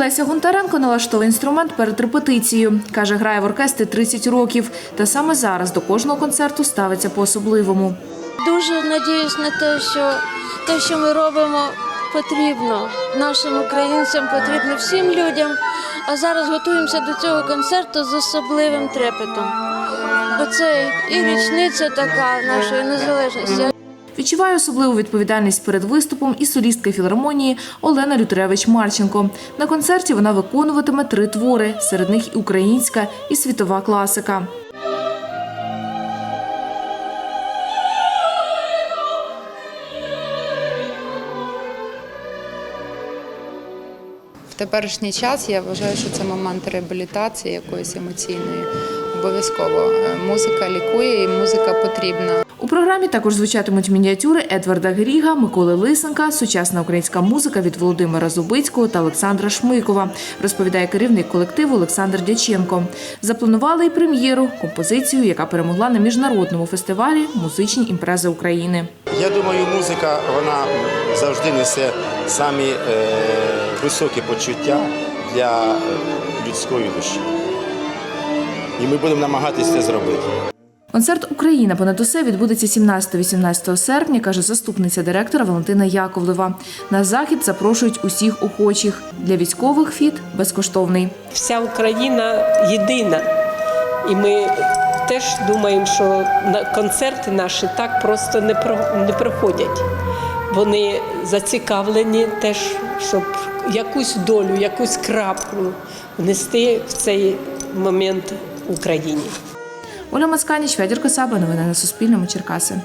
Олеся Гонтаренко налаштовує інструмент перед репетицією. Каже, грає в оркестрі 30 років. Та саме зараз до кожного концерту ставиться по-особливому. Дуже надіюсь на те, що те, що ми робимо, потрібно нашим українцям, потрібно всім людям. А зараз готуємося до цього концерту з особливим трепетом. Бо це і річниця така нашої незалежності. Відчуває особливу відповідальність перед виступом і солістка філармонії Олена Лютревич Марченко. На концерті вона виконуватиме три твори, серед них і українська, і світова класика. В теперішній час я вважаю, що це момент реабілітації якоїсь емоційної. Обов'язково Е, музика лікує і музика потрібна. У програмі також звучатимуть мініатюри Едварда Гріга, Миколи Лисенка, сучасна українська музика від Володимира Зубицького та Олександра Шмикова, розповідає керівник колективу Олександр Дяченко. Запланували і прем'єру композицію, яка перемогла на міжнародному фестивалі Музичні імпрези України. Я думаю, музика вона завжди несе самі е, високі почуття для е, людської душі. І ми будемо намагатися це зробити. Концерт Україна понад усе відбудеться 17-18 серпня, каже заступниця директора Валентина Яковлева. На захід запрошують усіх охочих. Для військових фіт безкоштовний. Вся Україна єдина. І ми теж думаємо, що на- концерти наші так просто не, про, не проходять. Вони зацікавлені теж, щоб якусь долю, якусь краплю внести в цей момент Україні. Оля Мацканіч, Федір Косаба. Новини на Суспільному. Черкаси.